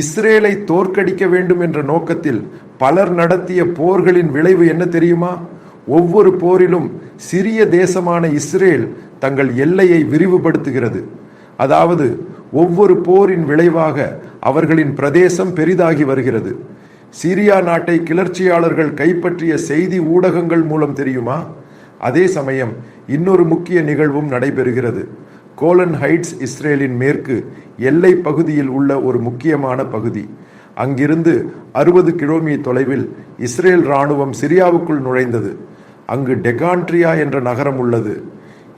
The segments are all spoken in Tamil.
இஸ்ரேலை தோற்கடிக்க வேண்டும் என்ற நோக்கத்தில் பலர் நடத்திய போர்களின் விளைவு என்ன தெரியுமா? ஒவ்வொரு போரிலும் சிறிய தேசமான இஸ்ரேல் தங்கள் எல்லையை விரிவுபடுத்துகிறது. அதாவது ஒவ்வொரு போரின் விளைவாக அவர்களின் பிரதேசம் பெரிதாகி வருகிறது. சிரியா நாட்டை கிளர்ச்சியாளர்கள் கைப்பற்றிய செய்தி ஊடகங்கள் மூலம் தெரியுமா? அதே சமயம் இன்னொரு முக்கிய நிகழ்வும் நடைபெறுகிறது. கோலன் ஹைட்ஸ் இஸ்ரேலின் மேற்கு எல்லை பகுதியில் உள்ள ஒரு முக்கியமான பகுதி. அங்கிருந்து அறுபது கிலோமீ தொலைவில் இஸ்ரேல் இராணுவம் சிரியாவுக்குள் நுழைந்தது. அங்கு டெகான்ட்ரியா என்ற நகரம் உள்ளது.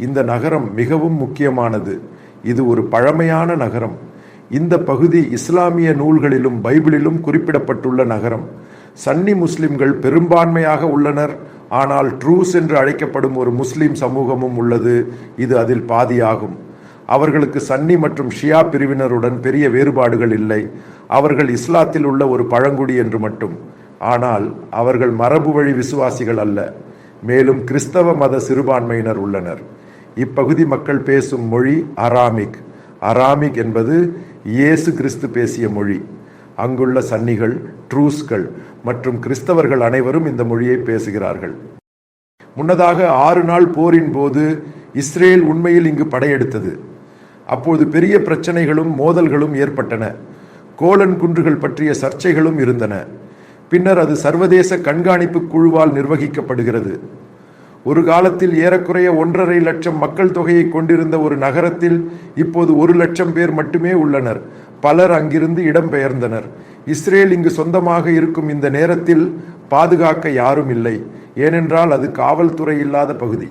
இந்த நகரம் மிகவும் முக்கியமானது. இது ஒரு பழமையான நகரம். இந்த பகுதி இஸ்லாமிய நூல்களிலும் பைபிளிலும் குறிப்பிடப்பட்டுள்ள நகரம். சன்னி முஸ்லிம்கள் பெரும்பான்மையாக உள்ளனர். ஆனால் ட்ரூஸ் என்று அழைக்கப்படும் ஒரு முஸ்லிம் சமூகமும் உள்ளது. இது அதில் பாதியாகும். அவர்களுக்கு சன்னி மற்றும் ஷியா பிரிவினருடன் பெரிய வேறுபாடுகள் இல்லை. அவர்கள் இஸ்லாத்தில் உள்ள ஒரு பழங்குடி என்று மட்டும். ஆனால் அவர்கள் மரபு வழி விசுவாசிகள் அல்ல. மேலும் கிறிஸ்தவ மத சிறுபான்மையினர் உள்ளனர். இப்பகுதி மக்கள் பேசும் மொழி அராமிக். அராமிக் என்பது இயேசு கிறிஸ்து பேசிய மொழி. அங்குள்ள சன்னிகள் ட்ரூஸ்கள் மற்றும் கிறிஸ்தவர்கள் அனைவரும் இந்த மொழியை பேசுகிறார்கள். முன்னதாக ஆறு நாள் போரின் போது இஸ்ரேல் உண்மையில் இங்கு படையெடுத்தது. அப்போது பெரிய பிரச்சனைகளும் மோதல்களும் ஏற்பட்டன. கோலன் குன்றுகள் பற்றிய சர்ச்சைகளும் இருந்தன. பின்னர் அது சர்வதேச கண்காணிப்பு குழுவால் நிர்வகிக்கப்படுகிறது. ஒரு காலத்தில் ஏறக்குறைய ஒன்றரை லட்சம் மக்கள் தொகையை கொண்டிருந்த ஒரு நகரத்தில் இப்போது ஒரு லட்சம் பேர் மட்டுமே உள்ளனர். பலர் அங்கிருந்து இடம்பெயர்ந்தனர். இஸ்ரேல் இங்கு சொந்தமாக இருக்கும் இந்த நேரத்தில் பாதுகாக்க யாரும் இல்லை. ஏனென்றால் அது காவல்துறை இல்லாத பகுதி.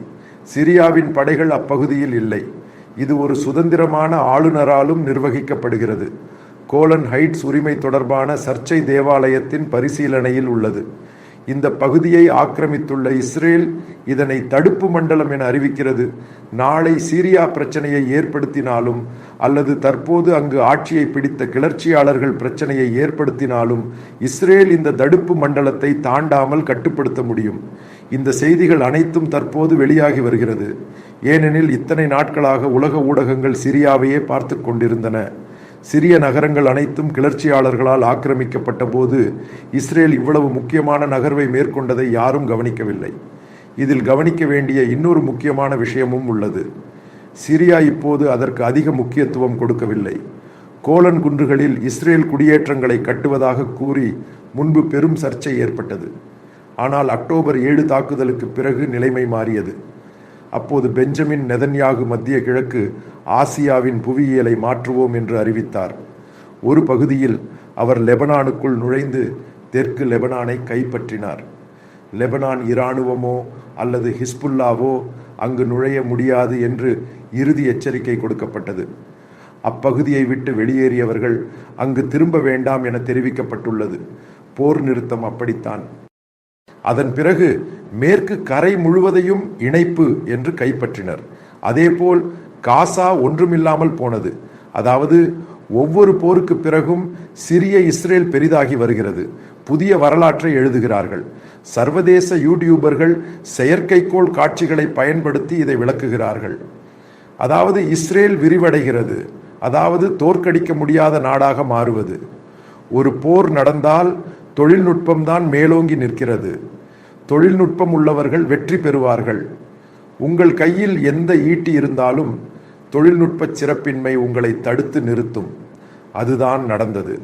சிரியாவின் படைகள் அப்பகுதியில் இல்லை. இது ஒரு சுதந்திரமான ஆளுநராலும் நிர்வகிக்கப்படுகிறது. கோலன் ஹைட்ஸ் உரிமை தொடர்பான சர்ச்சை தேவாலயத்தின் பரிசீலனையில் உள்ளது. இந்த பகுதியை ஆக்கிரமித்துள்ள இஸ்ரேல் இதனை தடுப்பு மண்டலம் என அறிவிக்கிறது. நாளை சீரியா பிரச்சனையை ஏற்படுத்தினாலும் அல்லது தற்போது அங்கு ஆட்சியை பிடித்த கிளர்ச்சியாளர்கள் பிரச்சனையை ஏற்படுத்தினாலும் இஸ்ரேல் இந்த தடுப்பு மண்டலத்தை தாண்டாமல் கட்டுப்படுத்த முடியும். இந்த செய்திகள் அனைத்தும் தற்போது வெளியாகி வருகிறது. ஏனெனில் இத்தனை நாட்களாக உலக ஊடகங்கள் சிரியாவையே பார்த்து கொண்டிருந்தன. சிறிய நகரங்கள் அனைத்தும் கிளர்ச்சியாளர்களால் ஆக்கிரமிக்கப்பட்ட போது இஸ்ரேல் இவ்வளவு முக்கியமான நகர்வை மேற்கொண்டதை யாரும் கவனிக்கவில்லை. இதில் கவனிக்க வேண்டிய இன்னொரு முக்கியமான விஷயமும் உள்ளது. சிரியா இப்போது அதற்கு அதிக முக்கியத்துவம் கொடுக்கவில்லை. கோலன் குன்றுகளில் இஸ்ரேல் குடியேற்றங்களை கட்டுவதாக கூறி முன்பு பெரும் சர்ச்சை ஏற்பட்டது. ஆனால் அக்டோபர் ஏழு தாக்குதலுக்கு பிறகு நிலைமை மாறியது. அப்போது பெஞ்சமின் நெதன்யாகு மத்திய கிழக்கு ஆசியாவின் புவியியலை மாற்றுவோம் என்று அறிவித்தார். ஒரு பகுதியில் அவர் லெபனானுக்குள் நுழைந்து தெற்கு லெபனானை கைப்பற்றினார். லெபனான் இராணுவமோ அல்லது ஹிஸ்புல்லாவோ அங்கு நுழைய முடியாது என்று இறுதி எச்சரிக்கை கொடுக்கப்பட்டது. அப்பகுதியை விட்டு வெளியேறியவர்கள் அங்கு திரும்ப வேண்டாம் என தெரிவிக்கப்பட்டுள்ளது. போர் நிறுத்தம் அப்படித்தான். அதன் பிறகு மேற்கு கரை முழுவதையும் இணைப்பு என்று கைப்பற்றினர். அதேபோல் காசா ஒன்றுமில்லாமல் போனது. அதாவது ஒவ்வொரு போருக்கு பிறகும் சிறிய இஸ்ரேல் பெரிதாகி வருகிறது. புதிய வரலாற்றை எழுதுகிறார்கள். சர்வதேச யூடியூபர்கள் செயற்கைக்கோள் காட்சிகளை பயன்படுத்தி இதை விளக்குகிறார்கள். அதாவது இஸ்ரேல் விரிவடைகிறது. அதாவது தோற்கடிக்க முடியாத நாடாக மாறுவது. ஒரு போர் நடந்தால் தொழில்நுட்பம்தான் மேலோங்கி நிற்கிறது. தொழில்நுட்பம் உள்ளவர்கள் வெற்றி பெறுவார்கள். உங்கள் கையில் எந்த ஈட்டி இருந்தாலும் தொழில்நுட்ப சிறப்பின்மை உங்களை தடுத்து நிறுத்தும். அதுதான் நடந்தது.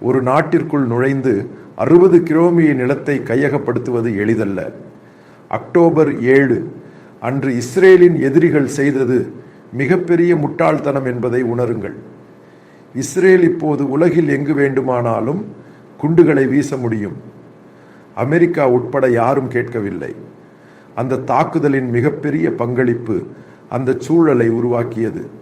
ஒரு நாட்டிற்குள் நுழைந்து அறுபது கிலோமீ நிலத்தை கையகப்படுத்துவது எளிதல்ல. அக்டோபர் ஏழு அன்று இஸ்ரேலின் எதிரிகள் செய்தது மிகப்பெரிய முட்டாள்தனம் என்பதை உணருங்கள். இஸ்ரேல் இப்போது உலகில் எங்கு வேண்டுமானாலும் குண்டுகளை வீச முடியும். அமெரிக்கா உட்பட யாரும் கேட்கவில்லை. அந்த தாக்குதலின் மிகப்பெரிய பங்களிப்பு அந்த சூழலை உருவாக்கியது.